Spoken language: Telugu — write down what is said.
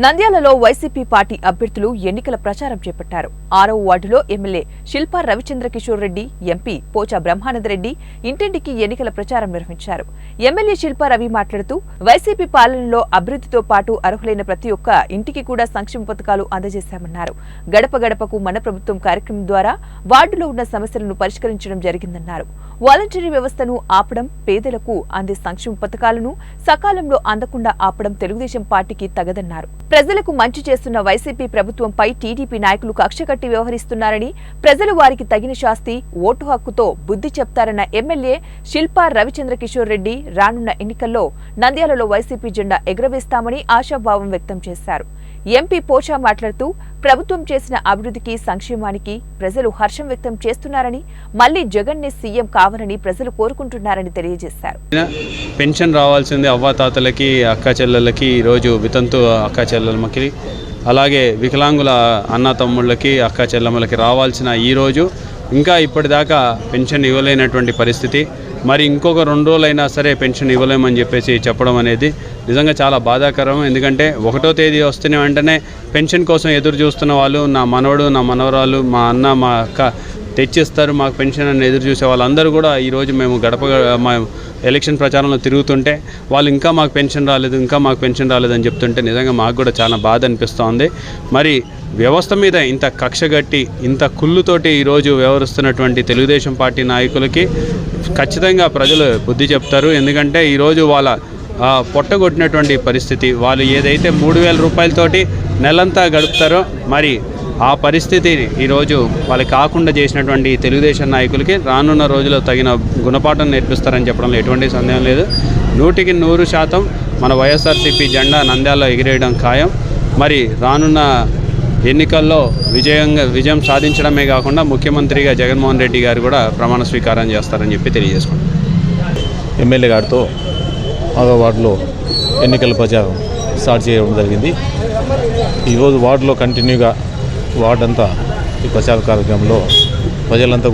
నంద్యాలలో వైసీపీ పార్టీ అభ్యర్థులు ఎన్నికల ప్రచారం చేపట్టారు. ఆరవ వార్డులో ఎమ్మెల్యే శిల్పా రవిచంద్ర కిషోర్ రెడ్డి ఎంపీ పోచా బ్రహ్మానందరెడ్డి ఇంటింటికి ఎన్నికల ప్రచారం నిర్వహించారు. ఎమ్మెల్యే శిల్పా రవి మాట్లాడుతూ వైసీపీ పాలనలో అభివృద్ధితో పాటు అర్హులైన ప్రతి ఒక్క ఇంటికి కూడా సంక్షేమ పథకాలు అందజేశామన్నారు. గడప గడపకు మన ప్రభుత్వం కార్యక్రమం ద్వారా వార్డులో ఉన్న సమస్యలను పరిష్కరించడం జరిగిందన్నారు. వాలంటరీ వ్యవస్థను ఆపడం పేదలకు అందే సంక్షేమ పథకాలను సకాలంలో అందకుండా ఆపడం తెలుగుదేశం పార్టీకి తగదన్నారు. ప్రజలకు మంచి చేస్తున్న వైసీపీ ప్రభుత్వంపై టీడీపీ నాయకులు కక్షకట్టి వ్యవహరిస్తున్నారని ప్రజలు వారికి తగిన శాస్తి ఓటు హక్కుతో బుద్ధి చెప్తారన్న ఎమ్మెల్యే శిల్పా రవిచంద్ర కిషోర్ రెడ్డి రానున్న ఎన్నికల్లో నంద్యాలలో వైసీపీ జెండా ఎగురవేస్తామని ఆశాభావం వ్యక్తం చేశారు. ఎంపీ పోచా మాట్లాడుతూ ప్రభుత్వం చేసిన అభివృద్ధికి సంక్షేమానికి ప్రజలు హర్షం వ్యక్తం చేస్తున్నారని మళ్ళీ జగన్నే సీఎం కావాలని ప్రజలు కోరుకుంటున్నారని తెలియజేశారు. పెన్షన్ రావాల్సింది అవ్వాతాతలకి అక్క చెల్లెళ్ళకి ఈరోజు వితంతు అక్క చెల్లెమ్మకి అలాగే వికలాంగుల అన్న తమ్ముళ్ళకి అక్క చెల్లెమ్మలకి రావాల్సిన ఈరోజు ఇంకా ఇప్పటిదాకా పెన్షన్ ఇవ్వలేనటువంటి పరిస్థితి. మరి ఇంకొక రెండు రోజులైనా సరే పెన్షన్ ఇవ్వలేమని చెప్పేసి చెప్పడం అనేది నిజంగా చాలా బాధాకరం. ఎందుకంటే ఒకటో తేదీ వస్తున్న వెంటనే పెన్షన్ కోసం ఎదురు చూస్తున్న వాళ్ళు నా మనవడు నా మనవరాలు మా అన్న మా అక్క తెచ్చిస్తారు మాకు పెన్షన్ అని ఎదురు చూసే వాళ్ళందరూ కూడా ఈరోజు మేము గడప మా ఎలక్షన్ ప్రచారంలో తిరుగుతుంటే వాళ్ళు ఇంకా మాకు పెన్షన్ రాలేదు ఇంకా మాకు పెన్షన్ రాలేదని చెప్తుంటే నిజంగా మాకు కూడా చాలా బాధ అనిపిస్తోంది. మరి వ్యవస్థ మీద ఇంత కక్షగట్టి ఇంత కుళ్ళుతోటి ఈరోజు వ్యవహరిస్తున్నటువంటి తెలుగుదేశం పార్టీ నాయకులకి ఖచ్చితంగా ప్రజలు బుద్ధి చెప్తారు. ఎందుకంటే ఈరోజు వాళ్ళ పొట్టగొట్టినటువంటి పరిస్థితి వాళ్ళు ఏదైతే మూడు వేల రూపాయలతోటి నెలంతా గడుపుతారో మరి ఆ పరిస్థితి ఈరోజు వాళ్ళకి కాకుండా చేసినటువంటి తెలుగుదేశం నాయకులకి రానున్న రోజుల్లో తగిన గుణపాఠం నేర్పిస్తారని చెప్పడంలో ఎటువంటి సందేహం లేదు. నూటికి నూరు శాతం మన వైఎస్ఆర్సీపీ జెండా నంద్యాలలో ఎగిరేయడం ఖాయం. మరి రానున్న ఎన్నికల్లో విజయంగా విజయం సాధించడమే కాకుండా ముఖ్యమంత్రిగా జగన్మోహన్ రెడ్డి గారు కూడా ప్రమాణ స్వీకారం చేస్తారని చెప్పి తెలియజేసుకుంటాం ఎమ్మెల్యే గారితో ఆరో వార్డులో ఎన్నికల ప్రచారం స్టార్ట్ చేయడం జరిగింది. ఈరోజు వార్డులో కంటిన్యూగా వార్డంతా ఈ ప్రచార కార్యక్రమంలో ప్రజలంతా